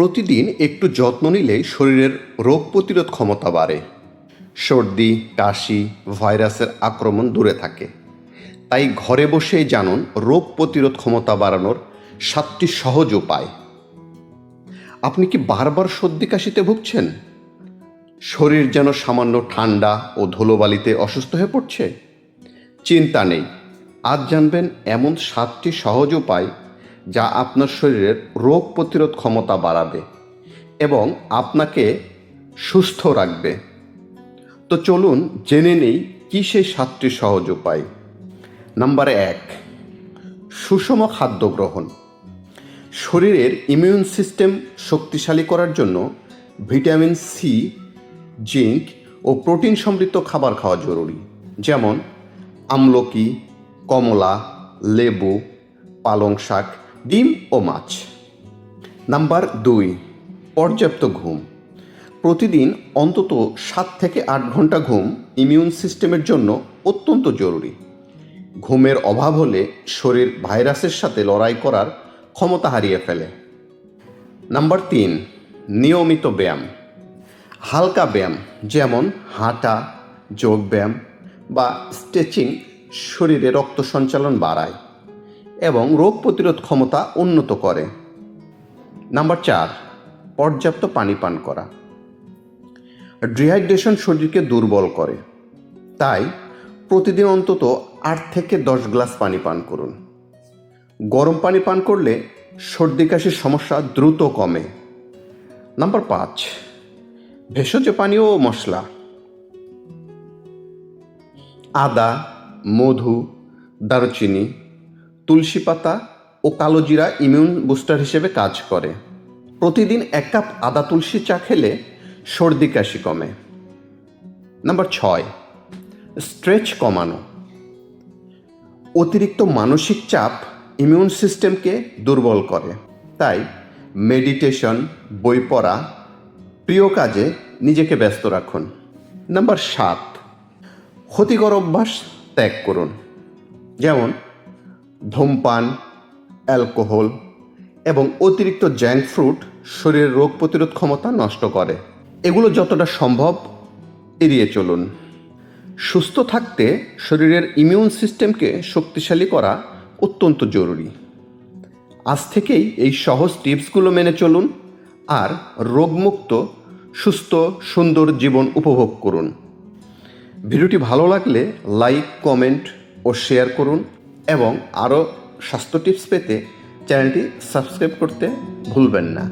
প্রতিদিন একটু যত্ন নিলে শরীরের রোগ প্রতিরোধ ক্ষমতা বাড়ে। সর্দি, কাশি, ভাইরাসের আক্রমণ দূরে থাকে। তাই ঘরে বসেই জানুন, রোগ প্রতিরোধ ক্ষমতা বাড়ানোর সাতটি সহজ উপায়। আপনি কি বারবার সর্দি, কাশিতে ভুগছেন? শরীর যেন সামান্য ঠান্ডা ও ধুলোবালিতে অসুস্থ হয়ে পড়ছে? চিন্তা নেই। আজ জানবেন এমন সাতটি সহজ উপায় যা আপনার শরীরের রোগ প্রতিরোধ ক্ষমতা বাড়াবে এবং আপনাকে সুস্থ রাখবে। তো চলুন জেনে নেই কী সেই সাতটি সহজ উপায়। নাম্বার এক, সুষম খাদ্য গ্রহণ। শরীরের ইমিউন সিস্টেম শক্তিশালী করার জন্য ভিটামিন সি জিঙ্ক ও প্রোটিন সমৃদ্ধ খাবার খাওয়া জরুরি। যেমন আমলকি, কমলা, লেবু, পালং শাক ডিম ও মাছ। নাম্বার দুই, পর্যাপ্ত ঘুম। প্রতিদিন অন্তত সাত থেকে আট ঘণ্টা ঘুম ইমিউন সিস্টেমের জন্য অত্যন্ত জরুরি। ঘুমের অভাব হলে শরীর ভাইরাসের সাথে লড়াই করার ক্ষমতা হারিয়ে ফেলে। নাম্বার তিন, নিয়মিত ব্যায়াম। হালকা ব্যায়াম, যেমন হাঁটা, যোগ ব্যায়াম বা স্ট্রেচিং শরীরে রক্ত সঞ্চালন বাড়ায়। এবং রোগ প্রতিরোধ ক্ষমতা উন্নত করে। নাম্বার চার, পর্যাপ্ত পানি পান করা। ডিহাইড্রেশন শরীরকে দুর্বল করে। তাই প্রতিদিন অন্তত আট থেকে দশ গ্লাস পানি পান করুন। গরম পানি পান করলে সর্দি কাশির সমস্যা দ্রুত কমে। নাম্বার পাঁচ, ভেষজ পানীয় ও মশলা। আদা, মধু, দারুচিনি তুলসী পাতা ও কালো জিরা ইমিউন বুস্টার হিসেবে কাজ করে। প্রতিদিন এক কাপ আদা তুলসী চা খেলে সর্দি কাশি কমে। নাম্বার ছয়, স্ট্রেচ কমানো। অতিরিক্ত মানসিক চাপ ইমিউন সিস্টেমকে দুর্বল করে। তাই মেডিটেশন, বই পড়া, প্রিয় কাজে নিজেকে ব্যস্ত রাখুন। নাম্বার সাত, ক্ষতিকর অভ্যাস ত্যাগ করুন। যেমন ধূমপান, অ্যালকোহল এবং অতিরিক্ত জ্যাঙ্ক ফ্রুট শরীরের রোগ প্রতিরোধ ক্ষমতা নষ্ট করে। এগুলো যতটা সম্ভব এড়িয়ে চলুন। সুস্থ থাকতে শরীরের ইমিউন সিস্টেমকে শক্তিশালী করা অত্যন্ত জরুরি। আজ থেকেই এই সহজ টিপসগুলো মেনে চলুন আর রোগমুক্ত, সুস্থ, সুন্দর জীবন উপভোগ করুন। ভিডিওটি ভালো লাগলে লাইক, কমেন্ট ও শেয়ার করুন। এবং আরও স্বাস্থ্য টিপস পেতে চ্যানেলটি সাবস্ক্রাইব করতে ভুলবেন না।